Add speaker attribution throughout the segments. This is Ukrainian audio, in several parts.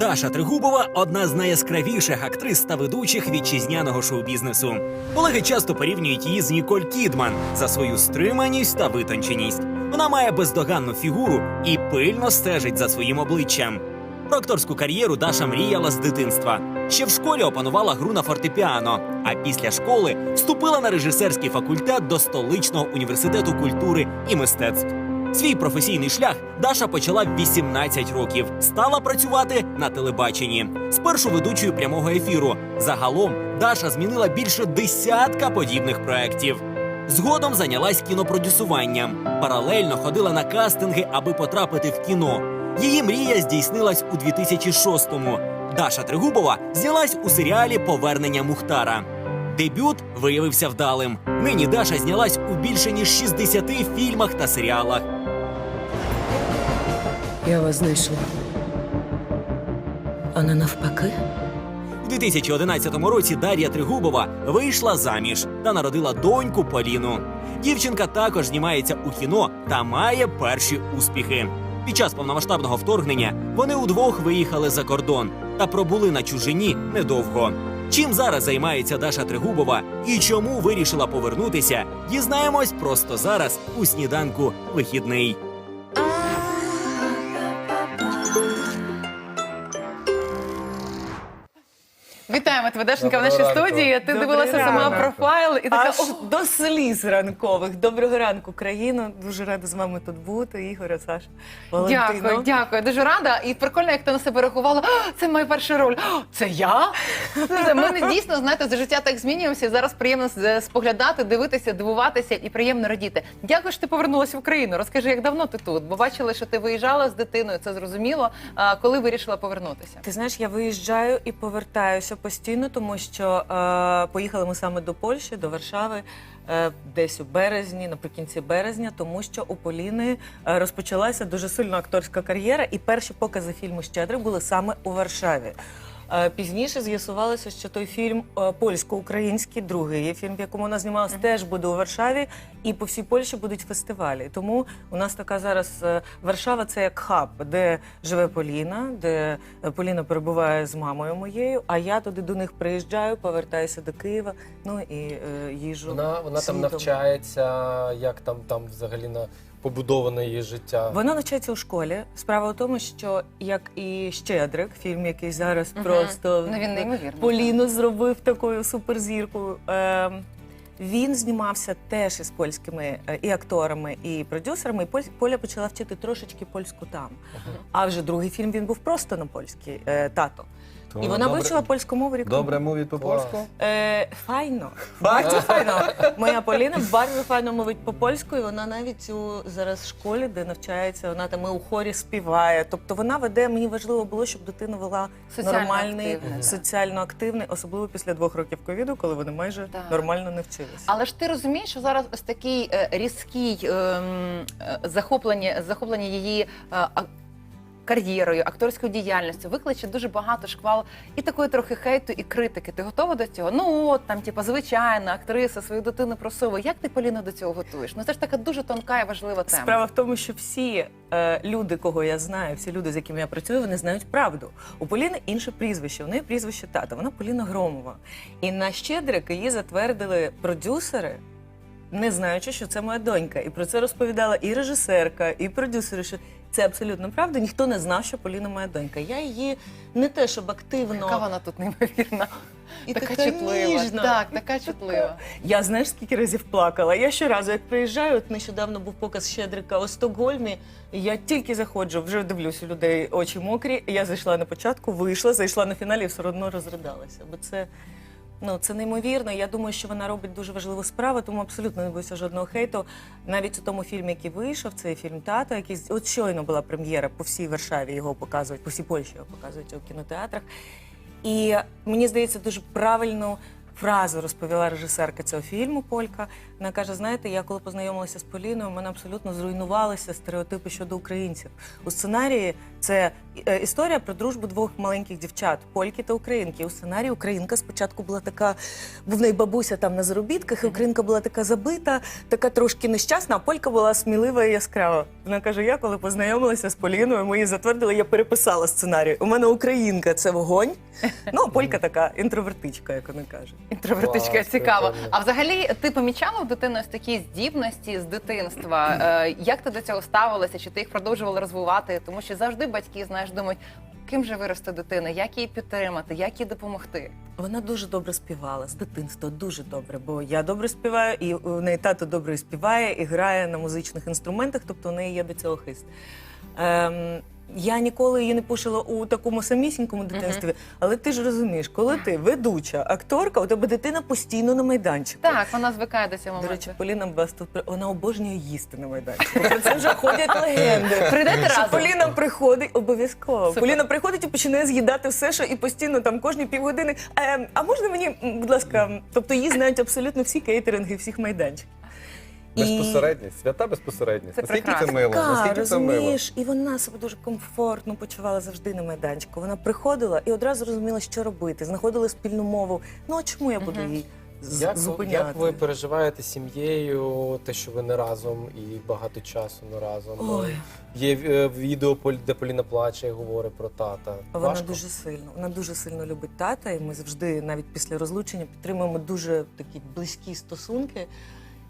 Speaker 1: Даша Тригубова одна з найяскравіших актрис та ведучих вітчизняного шоу-бізнесу. Колеги часто порівнюють її з Ніколь Кідман за свою стриманість та витонченість. Вона має бездоганну фігуру і пильно стежить за своїм обличчям. Про акторську кар'єру Даша мріяла з дитинства. Ще в школі опанувала гру на фортепіано, а після школи вступила на режисерський факультет до столичного університету культури і мистецтв. Свій професійний шлях Даша почала в 18 років. Стала працювати на телебаченні. Спершу ведучою прямого ефіру. Загалом Даша змінила більше десятка подібних проєктів. Згодом зайнялась кінопродюсуванням. Паралельно ходила на кастинги, аби потрапити в кіно. Її мрія здійснилась у 2006-му. Даша Тригубова знялась у серіалі Повернення Мухтара. Дебют виявився вдалим. Нині Даша знялась у більше ніж 60 фільмах та серіалах.
Speaker 2: Я вас знайшла. А не навпаки?
Speaker 1: У 2011 році Дар'я Тригубова вийшла заміж та народила доньку Поліну. Дівчинка також знімається у кіно та має перші успіхи. Під час повномасштабного вторгнення вони удвох виїхали за кордон та пробули на чужині недовго. Чим зараз займається Даша Тригубова і чому вирішила повернутися, дізнаємось просто зараз у сніданку вихідний.
Speaker 3: Вітаємо тебе, Дашенька, в нашій
Speaker 4: ранку.
Speaker 3: студії. Ти
Speaker 2: Добрий
Speaker 3: дивилася сама профайл і така
Speaker 2: Аж
Speaker 3: «Ох,
Speaker 2: до сліз ранкових. Доброго ранку, країно. Дуже рада з вами тут бути. Ігоря, Саша, Валентино.
Speaker 3: Дякую, дякую. Дуже рада. І прикольно, як ти на себе рахувала. «А, Це моя перша роль. «А, Це я? Це Ми не дійсно знаєте, за життя так змінюємося. і Зараз приємно з- споглядати, дивитися, дивуватися і приємно радіти. Дякую, що ти повернулася в Україну. Розкажи, як давно ти тут? Бо бачили, що ти виїжджала з дитиною. Це зрозуміло. А коли вирішила повернутися?
Speaker 2: Ти знаєш, я виїжджаю і повертаюся постійно, тому що е, поїхали ми саме до Польщі, до Варшави. е, Десь у березні, наприкінці березня, тому що у Поліни е, розпочалася дуже сильна акторська кар'єра, і перші покази фільму Щедрик були саме у Варшаві. Е, Пізніше з'ясувалося, що той фільм е, польсько-український, другий фільм, в якому вона знімалася, теж буде у Варшаві, і по всій Польщі будуть фестивалі. Тому у нас така зараз е, Варшава це як хаб, де живе Поліна, де Поліна перебуває з мамою моєю, а я туди до них приїжджаю, повертаюся до Києва. Ну і е, їжу.
Speaker 4: Вона, вона там навчається, як там, там взагалі на побудоване її життя.
Speaker 2: Вона навчається у школі. Справа в тому, що як і Щедрик, фільм, який зараз
Speaker 3: Мгм.
Speaker 2: просто
Speaker 3: Ну, він неймовірний.
Speaker 2: Поліну зробив такою суперзіркою. Е, він знімався теж із польськими е, і акторами, і продюсерами. І Поль- Поля почала вчити трошечки польську там. А вже другий фільм він був просто на польській е, тато.
Speaker 5: То
Speaker 2: і вона
Speaker 5: добре-
Speaker 2: вивчила польську мову рік. тому.
Speaker 5: Добре мовить по-польську?
Speaker 2: Е, файно. Bardzo файно. Моя Поліна дуже файно мовить по-польську, і вона навіть у зараз в школі, де навчається, вона там і у хорі співає. Тобто вона веде, мені важливо було, щоб дитина вела
Speaker 3: Соціально
Speaker 2: нормальний,
Speaker 3: активна, так.
Speaker 2: соціально активний, особливо після двох років ковіду, коли вони майже
Speaker 3: Так.
Speaker 2: нормально не вчилися.
Speaker 3: Але ж ти розумієш, що зараз ось такий е, різкий ем, е, захоплення, захоплення її е, а- кар'єрою, акторською діяльністю викличе дуже багато шквал і такої трохи хейту, і критики. Ти готова до цього? Ну от там, типа, звичайна актриса свою дитину просовує. Як ти Поліна до цього готуєш? Ну це ж така дуже тонка і важлива тема.
Speaker 2: Справа в тому, що всі е, люди, кого я знаю, всі люди, з якими я працюю, вони знають правду. У Поліни інше прізвище. У неї прізвище тата. Вона Поліна Громова. І на Щедрик її затвердили продюсери. Не знаючи, що це моя донька, і про це розповідала і режисерка, і продюсери. Що це абсолютно правда. Ніхто не знав, що Поліна моя донька. Я її не те, щоб активно
Speaker 3: Яка вона тут неймовірна.
Speaker 2: і
Speaker 3: така,
Speaker 2: така
Speaker 3: чутлива.
Speaker 2: ніжна.
Speaker 3: Так, така чутлива.
Speaker 2: Я знаєш, скільки разів плакала. Я щоразу, як приїжджаю, от нещодавно був показ Щедрика у Стокгольмі. Я тільки заходжу, вже дивлюсь у людей очі мокрі. Я зайшла на початку, вийшла, зайшла на фіналі і все одно розридалася. Бо це. Ну, це неймовірно. Я думаю, що вона робить дуже важливу справу, тому абсолютно не боюся жодного хейту. Навіть у тому фільмі, який вийшов, цей фільм Тато, який от щойно була прем'єра по всій Варшаві, його показують, по всій Польщі його показують у кінотеатрах. І мені здається, дуже правильну фразу розповіла режисерка цього фільму Полька. Вона каже: знаєте, я коли познайомилася з Поліною, в мене абсолютно зруйнувалися стереотипи щодо українців. У сценарії це історія про дружбу двох маленьких дівчат, польки та українки. У сценарії Українка спочатку була така, був в неї бабуся там на заробітках, і Українка була така забита, така трошки нещасна, а полька була смілива і яскрава. Вона каже: я коли познайомилася з Поліною, ми її затвердили, я переписала сценарій. У мене Українка це вогонь. Ну, а полька така інтровертичка, як вона каже.
Speaker 3: Інтровертичка
Speaker 4: Клас,
Speaker 3: цікаво.
Speaker 4: прикольно.
Speaker 3: А взагалі, ти помічала в дитини ось такі здібності з дитинства? Е, Як ти до цього ставилася? Чи ти їх продовжувала розвивати? Тому що завжди батьки, знаєш, думають, ким же виросте дитина, як її підтримати, як їй допомогти.
Speaker 2: Вона дуже добре співала з дитинства, дуже добре. Бо я добре співаю, і у неї тато добре співає і грає на музичних інструментах, тобто у неї є до цього хист. Ем, я ніколи її не пушила у такому самісінькому дитинстві, але ти ж розумієш, коли ти ведуча, акторка, у тебе дитина постійно на майданчику.
Speaker 3: Так, вона звикає до цього
Speaker 2: До речі,
Speaker 3: моменту.
Speaker 2: Поліна вас вона обожнює їсти на майданчику. Про це вже ходять легенди.
Speaker 3: Прийдете
Speaker 2: Що
Speaker 3: разом?
Speaker 2: Поліна приходить обов'язково.
Speaker 3: Супер.
Speaker 2: Поліна приходить і починає з'їдати все, що і постійно там кожні півгодини. Е, а можна мені, м, будь ласка, м, тобто її знають абсолютно всі кейтеринги, всіх майданчиків. І-
Speaker 5: Безпосередність, свята безпосередність.
Speaker 3: Це
Speaker 5: Наскільки
Speaker 3: прекрасно.
Speaker 5: це мило?
Speaker 2: Така,
Speaker 5: Наскільки це мило?
Speaker 2: розумієш, і вона себе дуже комфортно почувала завжди на майданчику. Вона приходила і одразу розуміла, що робити, знаходила спільну мову. Ну а чому я буду її з-
Speaker 4: Як, ви-
Speaker 2: зупиняти?
Speaker 4: як ви переживаєте з сім'єю, те, що ви не разом і багато часу не разом?
Speaker 2: Ой.
Speaker 4: Є е, відео, Поль- де Поліна плаче і говорить про тата.
Speaker 2: Вона
Speaker 4: Важко?
Speaker 2: дуже сильно. Вона дуже сильно любить тата, і ми завжди, навіть після розлучення, підтримуємо дуже такі близькі стосунки.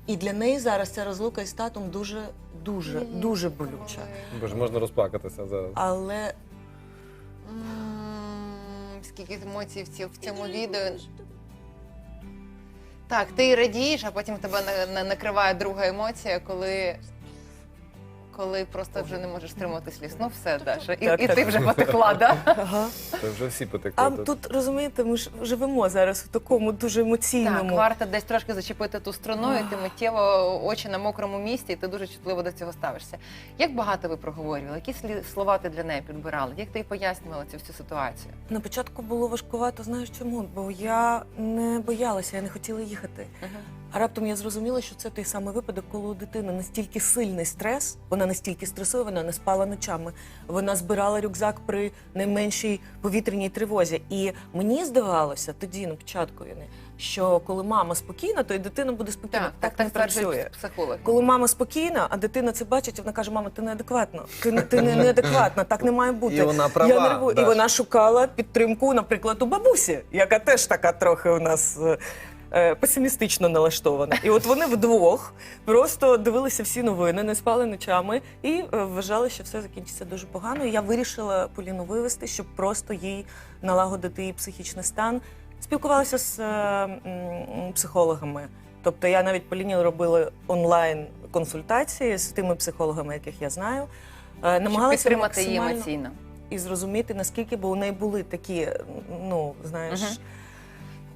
Speaker 2: І для неї зараз ця розлука із татом дуже, дуже, дуже болюча.
Speaker 5: Боже, можна розплакатися зараз.
Speaker 2: Але
Speaker 3: М, Скільки емоцій в ці- в цьому відео. Так, ти радієш, а потім тебе на- на- накриває друга емоція, коли. Коли просто вже не можеш стримувати сліз. Ну все, Даша. І,
Speaker 2: Так,
Speaker 3: і
Speaker 2: так.
Speaker 3: ти вже потекла, да?
Speaker 2: ага.
Speaker 5: Це вже всі потекли.
Speaker 2: а
Speaker 5: тут.
Speaker 2: тут розумієте, ми ж живемо зараз в такому дуже
Speaker 3: Так,
Speaker 2: емоційному.
Speaker 3: варто десь трошки зачепити ту струну, і ти миттєво очі на мокрому місці, і ти дуже чутливо до цього ставишся. Як багато ви проговорювали? Які слі- слова ти для неї підбирала? Як ти їй пояснювала цю всю ситуацію?
Speaker 2: На початку було важкувато, знаєш чому? Бо я не боялася, я не хотіла їхати. А раптом я зрозуміла, що це той самий випадок, коли у дитини настільки сильний стрес, вона настільки стресує, вона не спала ночами. Вона збирала рюкзак при найменшій повітряній тривозі. І мені здавалося тоді, на початку війни, що коли мама спокійна, то і дитина буде спокійна.
Speaker 3: Так, так, так
Speaker 2: не працює.
Speaker 3: психологи.
Speaker 2: Коли мама спокійна, а дитина це бачить, і вона каже: мама, ти неадекватна. Ти, ти не неадекватна, так не має бути.
Speaker 5: І вона права,
Speaker 2: Я нервую. І вона шукала підтримку, наприклад, у бабусі, яка теж така трохи у нас. Е, Песимістично налаштована, і от вони вдвох просто дивилися всі новини, не спали ночами і е, вважали, що все закінчиться дуже погано. І я вирішила Поліну вивести, щоб просто їй налагодити її психічний стан. Спілкувалася з е, м, психологами. Тобто я навіть Поліні робила онлайн консультації з тими психологами, яких я знаю. Е, Намагалася
Speaker 3: підтримати її
Speaker 2: максимально
Speaker 3: емоційно.
Speaker 2: і зрозуміти, наскільки бо у неї були такі, ну знаєш.
Speaker 3: Мгм.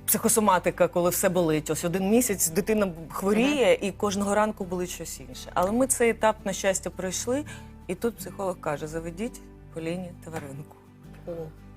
Speaker 2: Психосоматика, коли все болить. Ось один місяць дитина хворіє, і кожного ранку болить щось інше. Але ми цей етап, на щастя, пройшли, і тут психолог каже: заведіть Поліні тваринку.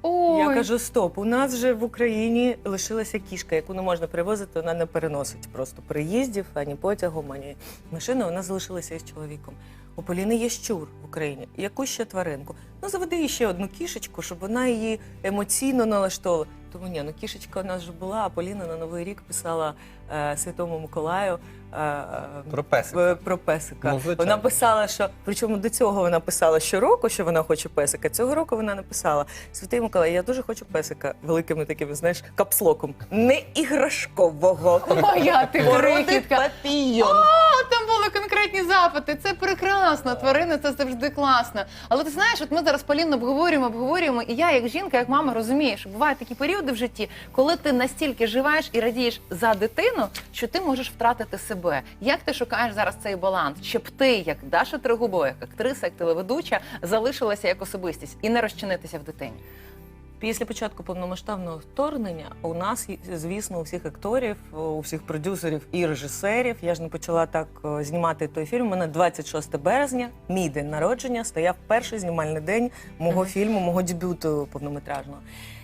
Speaker 3: Ой,
Speaker 2: Я кажу: стоп, у нас же в Україні лишилася кішка, яку не можна привозити, вона не переносить просто приїздів, ані потягом, ані машини. Вона залишилася із чоловіком. У Поліни є щур в Україні. Яку ще тваринку? Ну заведи їй ще одну кішечку, щоб вона її емоційно налаштовувала. Тому ні, ну кішечка у нас вже була, а Поліна на Новий рік писала е, Святому Миколаю. Е, е,
Speaker 5: Про песика.
Speaker 2: про песика.
Speaker 5: Ну,
Speaker 2: вона писала, що причому до цього вона писала щороку, що вона хоче песика. Цього року вона написала Святий Миколай, я дуже хочу песика великими такими, знаєш, капслоком. Не іграшкового.
Speaker 3: моя ти
Speaker 2: папійон.
Speaker 3: О, там були конкретні запити. Це прекрасно. Тварини це завжди класно. Але ти знаєш, от ми зараз Поліну обговорюємо, обговорюємо, і я, як жінка, як мама, розумію, що бувають такі періоди в житті, коли ти настільки живеш і радієш за дитину, що ти можеш втратити себе. Як ти шукаєш зараз цей баланс? Щоб ти, як Даша Трегубова, як актриса, як телеведуча, залишилася як особистість і не розчинитися в дитині?
Speaker 2: Після початку повномасштабного вторгнення у нас, звісно, у всіх акторів, у всіх продюсерів і режисерів. Я ж не почала так е, знімати той фільм. У мене 26 березня, мій день народження, стояв перший знімальний день мого фільму, мого дебюту повнометражного.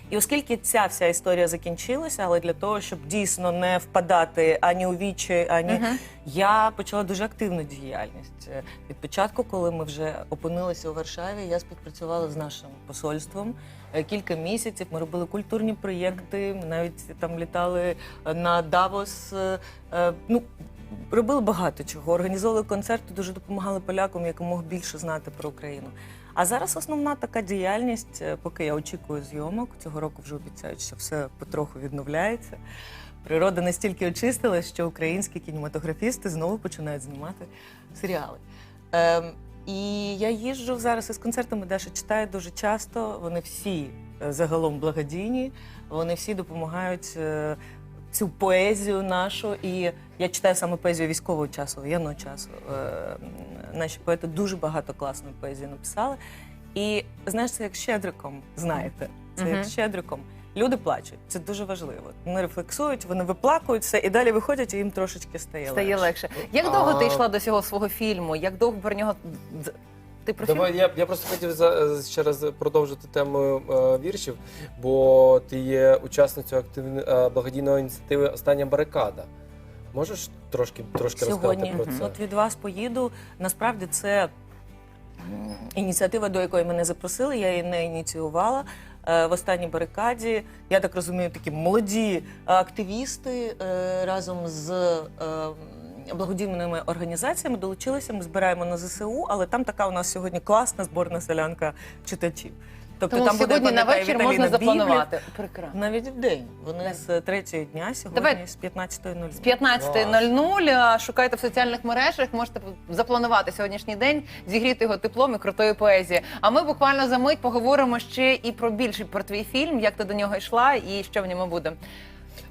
Speaker 2: І оскільки ця вся історія закінчилася, але для того, щоб дійсно не впадати ані у вічі, ані
Speaker 3: Мгм.
Speaker 2: я почала дуже активну діяльність. Е, Від початку, коли ми вже опинилися у Варшаві, я співпрацювала з нашим посольством. Е, Кілька місяців ми робили культурні проєкти, ми навіть там літали е, на Давос. Ну, робили багато чого. Організовували концерти, дуже допомагали полякам якомога більше знати про Україну. А зараз основна така діяльність, е, поки я очікую зйомок, цього року вже обіцяють, що все потроху відновляється. Природа настільки очистилась, що українські кінематографісти знову починають знімати серіали. Ем, і я їжджу зараз із концертами, Даша читає дуже часто. Вони всі е, загалом благодійні, вони всі допомагають е, цю поезію нашу. І я читаю саме поезію військового часу, воєнного часу. Е, наші поети дуже багато класної поезії написали. І знаєш, це як щедриком, знаєте, це
Speaker 3: Мгм.
Speaker 2: як щедриком. Люди плачуть, це дуже важливо. Вони рефлексують, вони виплакуються і далі виходять, і їм трошечки стає,
Speaker 3: Стає
Speaker 2: легше.
Speaker 3: легше. Як довго ти
Speaker 4: А-
Speaker 3: йшла до цього свого фільму? Як довго про нього д- ти про фільм?
Speaker 4: Давай я, я просто хотів за, ще раз продовжити тему е, віршів, бо ти є учасницею активної е, благодійної ініціативи Остання барикада. Можеш трошки трошки
Speaker 2: Сьогодні
Speaker 4: розказати про це?
Speaker 2: от від вас поїду. Насправді це ініціатива, до якої мене запросили. Я її не ініціювала. Е, В останній барикаді, я так розумію, такі молоді активісти е, разом з е, благодійними організаціями долучилися. Ми збираємо на ЗСУ, але там така у нас сьогодні класна зборна селянка читачів. Тобто
Speaker 3: Тому
Speaker 2: там буде,
Speaker 3: сьогодні на вечір можна запланувати. Прекрасно.
Speaker 2: Навіть в день. Вони
Speaker 3: Так.
Speaker 2: з третього дня сьогодні
Speaker 3: Давай.
Speaker 2: з 15.00.
Speaker 3: З 15.00 а, шукайте в соціальних мережах, можете запланувати сьогоднішній день, зігріти його теплом і крутою поезією. А ми буквально за мить поговоримо ще і про більше про твій фільм, як ти до нього йшла і що в ньому буде.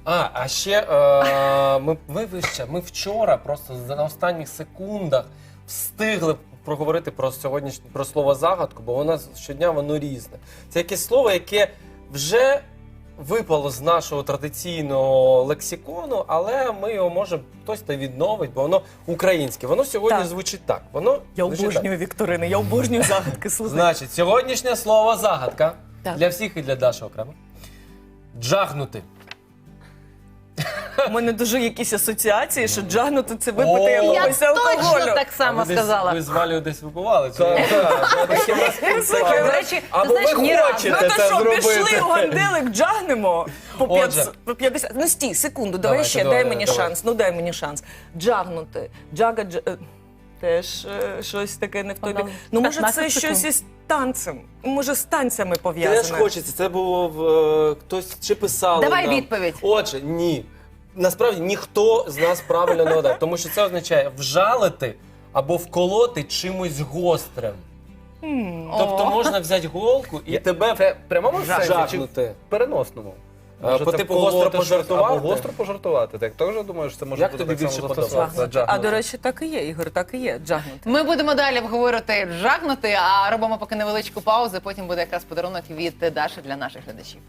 Speaker 4: А, а ще е, ми, ви ще, ми вчора просто на останніх секундах встигли проговорити про сьогоднішнє про слово загадку, бо воно щодня воно різне. Це якесь слово, яке вже випало з нашого традиційного лексикону, але ми його може хтось та відновить, бо воно українське. Воно сьогодні
Speaker 2: Так.
Speaker 4: звучить так. Воно
Speaker 2: Я
Speaker 4: звучить так.
Speaker 2: обожнюю вікторини, я обожнюю загадки. Слухай.
Speaker 4: Значить, сьогоднішнє слово загадка
Speaker 2: Так.
Speaker 4: для всіх і для Даші окремо. Джагнути.
Speaker 2: У мене дуже якісь асоціації, що джагнути це випити
Speaker 4: О!
Speaker 2: якогось
Speaker 3: Я
Speaker 2: алкоголю.
Speaker 3: точно так само
Speaker 4: ви десь-
Speaker 3: сказала.
Speaker 4: Ви з Валею десь випивали? чи
Speaker 5: Так,
Speaker 4: ні?
Speaker 5: так.
Speaker 2: Слухай,
Speaker 3: До речі, ти
Speaker 4: Або
Speaker 3: знаєш,
Speaker 4: ви
Speaker 3: ні разу.
Speaker 4: хочете.
Speaker 2: Ну то
Speaker 4: це
Speaker 2: що,
Speaker 4: зробити.
Speaker 2: пішли у ганделик, джагнемо по,
Speaker 4: Отже.
Speaker 2: 500, по 50. Ну стій, секунду, давай
Speaker 4: Давайте,
Speaker 2: ще,
Speaker 4: давай,
Speaker 2: дай мені
Speaker 4: давай.
Speaker 2: шанс. Ну дай мені шанс. Джагнути. Джага дж... е, Теж е, щось таке не в тобі.
Speaker 3: Подали.
Speaker 2: Ну, може,
Speaker 3: 15
Speaker 2: це
Speaker 3: секунд.
Speaker 2: щось із танцем. Може, з танцями
Speaker 4: Теж
Speaker 2: пов'язане.
Speaker 4: хочеться. Це було в е, хтось чи писали.
Speaker 3: Давай відповідь.
Speaker 4: Отже, ні. Насправді ніхто з нас правильно не дав, тому що це означає вжалити або вколоти чимось гострим. Тобто можна взяти голку і тебе
Speaker 5: Це в прямому сенсі чи
Speaker 4: жахнути.
Speaker 5: в переносному?
Speaker 4: А,
Speaker 5: Може,
Speaker 4: по
Speaker 5: це
Speaker 4: типу гостро
Speaker 5: щось
Speaker 4: пожартувати?
Speaker 5: Або гостро пожартувати. Так теж думаєш, це може
Speaker 4: Як
Speaker 5: бути
Speaker 4: тобі
Speaker 5: так само
Speaker 4: більше
Speaker 5: застосовано.
Speaker 4: подобається?
Speaker 5: Заджагнути.
Speaker 2: А до речі, так і є, Ігор, так і є. Джагнути.
Speaker 3: Ми будемо далі обговорювати жагнути, а робимо поки невеличку паузу. Потім буде якраз подарунок від Даші для наших глядачів.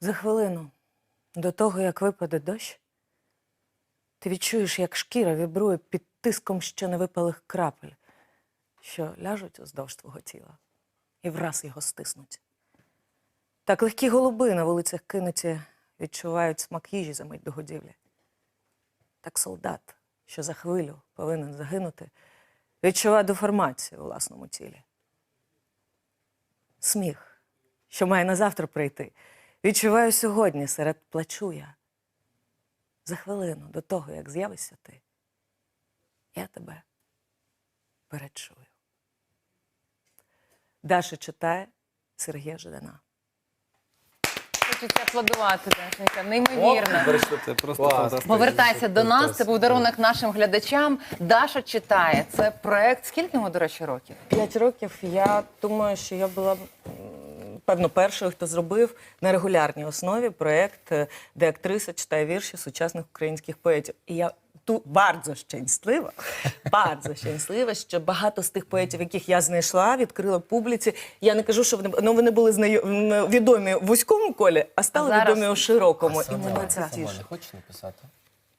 Speaker 2: За хвилину до того, як випаде дощ, ти відчуєш, як шкіра вібрує під тиском ще не випалих крапель, що ляжуть уздовж твого тіла і враз його стиснуть. Так легкі голуби на вулицях кинуті відчувають смак їжі за мить до годівлі. Так солдат, що за хвилю повинен загинути, відчуває деформацію у власному тілі. Сміх, що має на завтра прийти, відчуваю сьогодні серед плачу я. За хвилину до того, як з'явишся ти, я тебе перечую. Даша читає Сергія Ждана.
Speaker 3: Хочеться аплодувати, Дашенька, неймовірно.
Speaker 5: Бачите, просто фантастично.
Speaker 3: Повертайся до нас. Це був дарунок нашим глядачам. Даша читає. Це проект. Скільки йому, до речі, років?
Speaker 2: П'ять років я думаю, що я була певно першою, хто зробив на регулярній основі проєкт, е, де актриса читає вірші сучасних українських поетів. І я ту bardzo щаслива, bardzo щаслива, що багато з тих поетів, яких я знайшла, відкрила публіці. Я не кажу, що вони ну, вони були знайо- відомі в вузькому колі, а стали
Speaker 3: А зараз-
Speaker 2: відомі у широкому. І мене це тішить.
Speaker 4: не хочеш написати?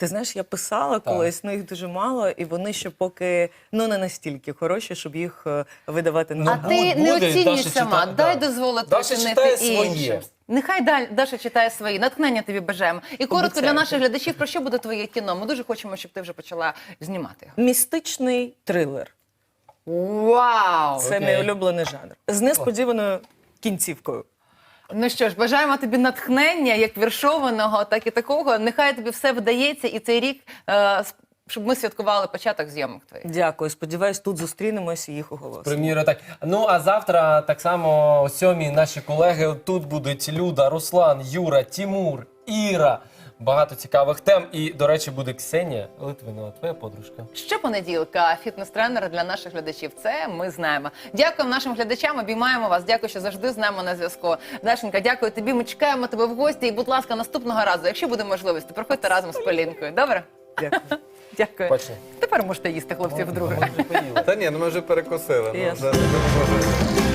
Speaker 2: Ти знаєш, я писала колись, ну їх дуже мало, і вони ще поки ну не настільки хороші, щоб їх е, видавати на
Speaker 3: А
Speaker 4: Ну,
Speaker 3: ти
Speaker 4: буде,
Speaker 3: не оцінюй сама.
Speaker 4: читає,
Speaker 3: Дай
Speaker 4: да.
Speaker 3: дозволити
Speaker 4: Даша
Speaker 3: оцінити іншим. Нехай Даль- Даша читає свої. Натхнення тобі бажаємо. І коротко
Speaker 2: Обіцяю.
Speaker 3: для наших глядачів, про що буде твоє кіно? Ми дуже хочемо, щоб ти вже почала знімати його.
Speaker 2: містичний трилер.
Speaker 3: Вау!
Speaker 2: Це
Speaker 4: Окей.
Speaker 2: мій улюблений жанр. З несподіваною кінцівкою.
Speaker 3: Ну що ж, бажаємо тобі натхнення, як віршованого, так і такого. Нехай тобі все вдається, і цей рік, е, щоб ми святкували початок зйомок твоїх.
Speaker 2: Дякую. Сподіваюсь, тут зустрінемось і їх оголосимо.
Speaker 4: Прем'єра так. Ну а завтра так само о сьомій наші колеги тут будуть Люда, Руслан, Юра, Тімур, Іра. Багато цікавих тем. І, до речі, буде Ксенія Литвинова, твоя подружка.
Speaker 3: Щопонеділка фітнес-тренер для наших глядачів. Це ми знаємо. Дякуємо нашим глядачам. Обіймаємо вас. Дякую, що завжди з нами на зв'язку. Дашенька, дякую тобі. Ми чекаємо тебе в гості. І, будь ласка, наступного разу, якщо буде можливість, то приходьте разом з Полінкою. Добре?
Speaker 2: Дякую.
Speaker 3: Дякую.
Speaker 4: Бачите?
Speaker 3: Тепер можете їсти, хлопці, вдруге.
Speaker 5: Та ні, ну ми вже перекусили. Ну,
Speaker 2: Ясно.
Speaker 5: вже не можемо.